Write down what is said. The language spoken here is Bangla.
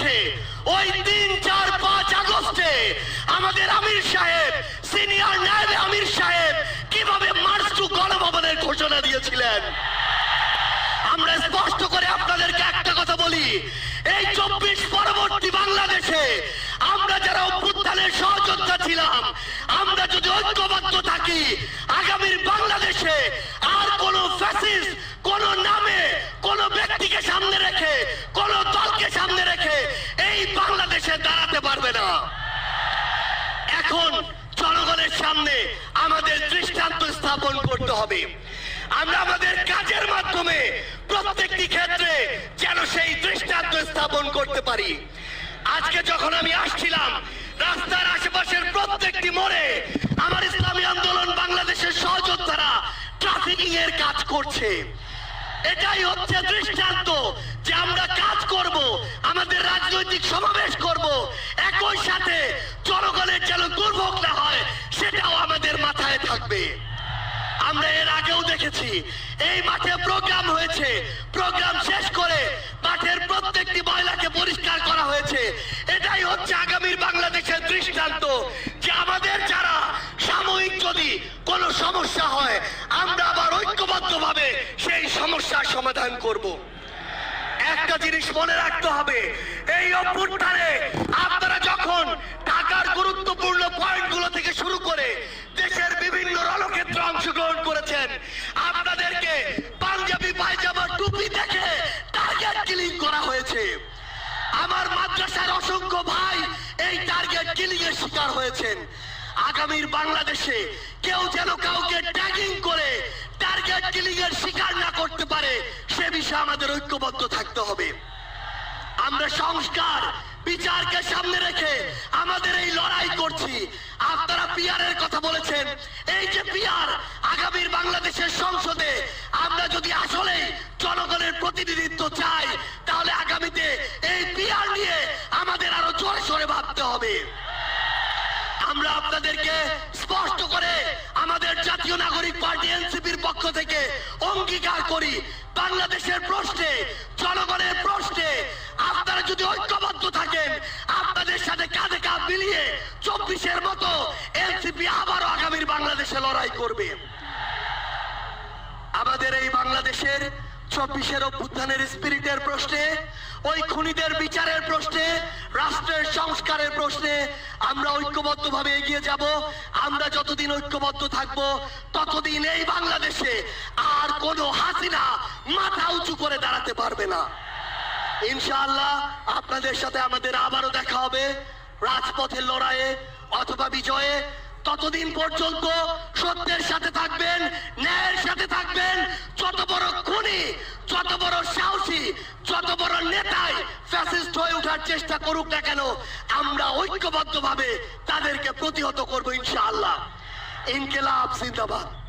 আছে। ওই তিন, চার, পাঁচ আগস্টে আমাদের আমির সাহেব, সিনিয়র নায়েবে আমির সাহেব কীভাবে মার্চ টু গণভবনের ঘোষণা দিয়েছিলেন? আমরা স্পষ্ট করে আপনাদেরকে একটা কথা বলি। এই চব্বিশ পরবর্তী বাংলাদেশে আমরা যারা অভ্যুত্থানের সহযোদ্ধা ছিলাম, আমরা যদি ঐক্যবদ্ধ থাকি, আগামীর বাংলাদেশে বাংলাদেশে দাঁড়াতে পারবে না। এখন জনগণের সামনে আমাদের দৃষ্টান্ত স্থাপন করতে হবে। আমরা আমাদের কাজের মাধ্যমে প্রত্যেকটি ক্ষেত্রে যেন সেই দৃষ্টান্ত স্থাপন করতে পারি। আজকে যখন আমি আসছিলাম, রাস্তার আশেপাশের প্রত্যেকটি মোড়ে আমার ইসলামী আন্দোলন বাংলাদেশের সহযোদ্ধারা ট্রাফিকিং এর কাজ করছে। এটাই হচ্ছে দৃষ্টান্ত যে আমরা কাজ করব, আমাদের রাজনৈতিক সমাবেশ করব। একই সাথে জনগণের যেন দুর্ভোগ না হয়, সেটাও আমাদের মাথায় থাকবে। আমরা এর আগেও দেখেছি, এই মাঠে প্রোগ্রাম হয়েছে। প্রোগ্রাম শেষ করে মাঠের প্রত্যেকটি ময়লাকে পরিষ্কার করা হয়েছে। এটাই হচ্ছে আগামীর বাংলাদেশের দৃষ্টান্ত যে আমাদের যারা সাময়িক যদি কোনো সমস্যা হয়, আমরা ঐক্যবদ্ধভাবে সেই সমস্যার সমাধান করব। একটা জিনিস মনে রাখতে হবে, এই অভ্যুত্থানে আপনারা যখন ঢাকার গুরুত্বপূর্ণ পয়েন্টগুলো থেকে শুরু করে দেশের বিভিন্ন রণক্ষেত্রে অংশগ্রহণ করেছেন, আপনাদেরকে পাঞ্জাবি পায়জামা টুপি দেখে টার্গেট কিলিং করা হয়েছে। আমার মাদ্রাসার অসংখ্য ভাই এই টার্গেট কিলিং এর শিকার হয়েছেন। আগামীর বাংলাদেশে কেউ যেন কাউকে ট্যাগিং করে বিষয়ে আমাদের ঐক্যবদ্ধ থাকতে হবে। আমরা সংস্কার, বিচারকে সামনে রেখে আমাদের এই লড়াই করছি। আপনারা পিয়ার এর কথা বলেছেন। এই যে পিয়ার আগামীর বাংলাদেশের সংসদে আমরা যদি আসলে জনগণের প্রতিনিধিত্ব চাই, তাহলে আগামীতে এই পিয়ার নিয়ে আমাদের আরও জোরে সোরে ভাবতে হবে। আমরা আপনাদেরকে স্পষ্ট করে আমাদের জাতীয় নাগরিক পার্টি এনসিপির পক্ষ থেকে অঙ্গীকার করি। বাংলাদেশের প্রশ্নে, জনগণের প্রশ্নে আপনারা যদি ঐক্যবদ্ধ থাকেন, আপনাদের সাথে কাঁধে কাঁধ মিলিয়ে চব্বিশের মতো এনসিপি আবারও আগামীর বাংলাদেশে লড়াই করবে। আমাদের এই বাংলাদেশের চব্বিশের অভ্যুত্থানের স্পিরিটের প্রশ্নে, ওই খুনিদের বিচারের প্রশ্নে রাষ্ট্রের সংস্কারের প্রশ্নে আমরা ঐক্যবদ্ধ ভাবে এগিয়ে যাব। আমরা যতদিন ঐক্যবদ্ধ থাকব, ততদিন এই বাংলাদেশে আর কোনো হাসিনা মাথা উঁচু করে দাঁড়াতে পারবে না। ইনশাআল্লাহ আপনাদের সাথে আমাদের আবারও দেখা হবে রাজপথের লড়াইয়ে অথবা বিজয়ে। ততদিন পর্যন্ত সত্যের সাথে থাকবেন, ন্যায়ের সাথে থাকবেন। যত বড় খুনি, যত বড় সাহসী, যত বড় নেতাই ফ্যাসিস্ট হয়ে ওঠার চেষ্টা করুক না কেন, আমরা ঐক্যবদ্ধভাবে তাদেরকে প্রতিহত করব ইনশাআল্লাহ। ইনকেলাব, জিন্দাবাদ।